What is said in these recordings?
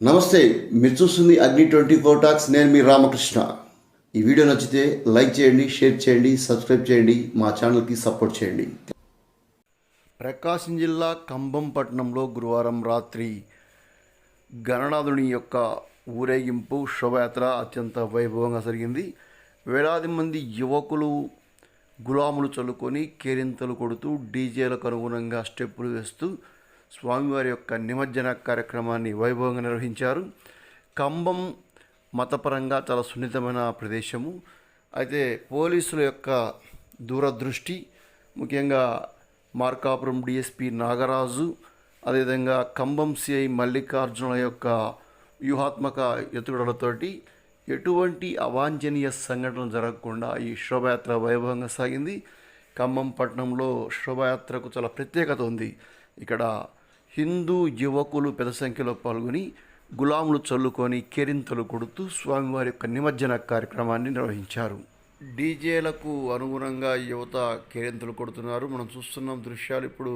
నమస్తే మీరు చూస్తుంది అగ్ని ట్వంటీ ఫోర్ టాక్స్. నేను మీ రామకృష్ణ. ఈ వీడియో నచ్చితే లైక్ చేయండి షేర్ చేయండి సబ్స్క్రైబ్ చేయండి మా ఛానల్కి సపోర్ట్ చేయండి. ప్రకాశం జిల్లా కంభం పట్టణంలో గురువారం రాత్రి గణనాథుని యొక్క ఊరేగింపు శోభయాత్ర అత్యంత వైభవంగా జరిగింది. వేలాది మంది యువకులు గులాములు చల్లుకొని కేరింతలు కొడుతూ డీజేలకు అనుగుణంగా స్టెప్పులు వేస్తూ స్వామివారి యొక్క నిమజ్జన కార్యక్రమాన్ని వైభవంగా నిర్వహించారు. కంబం మతపరంగా చాలా సున్నితమైన ప్రదేశము. అయితే పోలీసుల యొక్క దూరదృష్టి ముఖ్యంగా మార్కాపురం డిఎస్పి నాగరాజు అదేవిధంగా కంబం సిఐ మల్లికార్జునుల యొక్క వ్యూహాత్మక ఎత్తుగడలతోటి ఎటువంటి అవాంఛనీయ సంఘటనలు జరగకుండా ఈ శోభయాత్ర వైభవంగా సాగింది. ఖమ్మం పట్టణంలో శోభయాత్రకు చాలా ప్రత్యేకత ఉంది. ఇక్కడ హిందూ యువకులు పెద్ద సంఖ్యలో పాల్గొని గులాములు చల్లుకొని కేరింతలు కొడుతూ స్వామివారి యొక్క నిమజ్జన కార్యక్రమాన్ని నిర్వహించారు. డీజేలకు అనుగుణంగా యువత కేరింతలు కొడుతున్నారు. మనం చూస్తున్నాం దృశ్యాలు ఇప్పుడు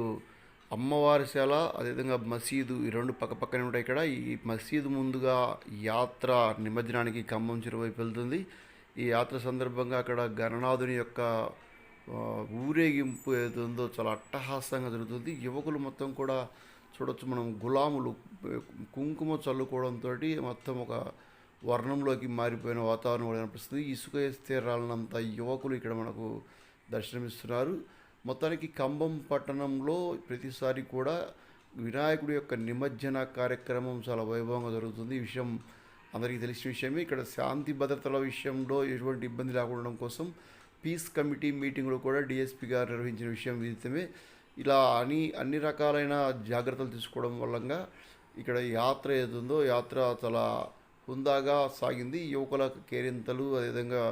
అమ్మవారి శాల అదేవిధంగా మసీదు ఈ రెండు పక్క పక్కనే ఉంటాయి ఇక్కడ. ఈ మసీదు ముందుగా యాత్ర నిమజ్జనానికి ఖమ్మం చిరువైపు వెళ్తుంది. ఈ యాత్ర సందర్భంగా అక్కడ గణనాథుని యొక్క ఊరేగింపు ఏదో ఉందో చాలా అట్టహాసంగా జరుగుతుంది. యువకులు మొత్తం కూడా చూడొచ్చు మనం గులాములు కుంకుమ చల్లుకోవడంతో మొత్తం ఒక వర్ణంలోకి మారిపోయిన వాతావరణం కూడా కనిపిస్తుంది. ఇసుక వేస్తే రాలనంత యువకులు ఇక్కడ మనకు దర్శనమిస్తున్నారు. మొత్తానికి కంబం పట్టణంలో ప్రతిసారి కూడా వినాయకుడి యొక్క నిమజ్జన కార్యక్రమం చాలా వైభవంగా జరుగుతుంది. ఈ విషయం అందరికీ తెలిసిన విషయమే. ఇక్కడ శాంతి భద్రతల విషయంలో ఎటువంటి ఇబ్బంది లేకుండా కోసం పీస్ కమిటీ మీటింగ్లు కూడా డిఎస్పీ గారు నిర్వహించిన విషయం విదితమే. ఇలా అని అన్ని రకాలైన జాగ్రత్తలు తీసుకోవడం వల్లంగా ఇక్కడ యాత్ర ఏదుందో యాత్ర చాలా హుందాగా సాగింది. యువకుల కేరింతలు అదేవిధంగా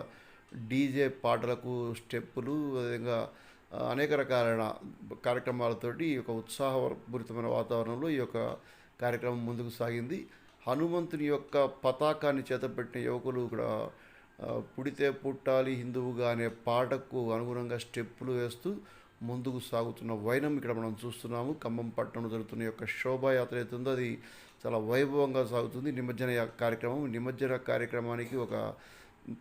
డీజే పాటలకు స్టెప్పులు అదేవిధంగా అనేక రకాలైన కార్యక్రమాలతోటి ఈ యొక్క ఉత్సాహపూరితమైన వాతావరణంలో ఈ యొక్క కార్యక్రమం ముందుకు సాగింది. హనుమంతుని యొక్క పతాకాన్ని చేతపెట్టిన యువకులు ఇక్కడ పుడితే పుట్టాలి హిందువుగా అనే పాటకు అనుగుణంగా స్టెప్పులు వేస్తూ ముందుకు సాగుతున్న వైనం ఇక్కడ మనం చూస్తున్నాము. ఖమ్మం పట్టణం జరుగుతున్న యొక్క శోభాయాత్ర అవుతుందో అది చాలా వైభవంగా సాగుతుంది. నిమజ్జన కార్యక్రమం నిమజ్జన కార్యక్రమానికి ఒక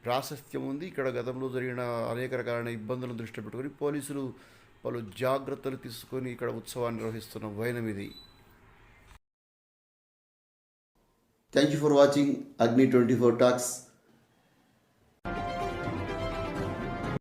ప్రాశస్త్యం ఉంది. ఇక్కడ గతంలో జరిగిన అనేక రకాలైన ఇబ్బందులను దృష్టిలో పెట్టుకొని పోలీసులు పలు జాగ్రత్తలు తీసుకొని ఇక్కడ ఉత్సవాన్ని నిర్వహిస్తున్న వైనం ఇది. Thank you for watching Agni twenty four talks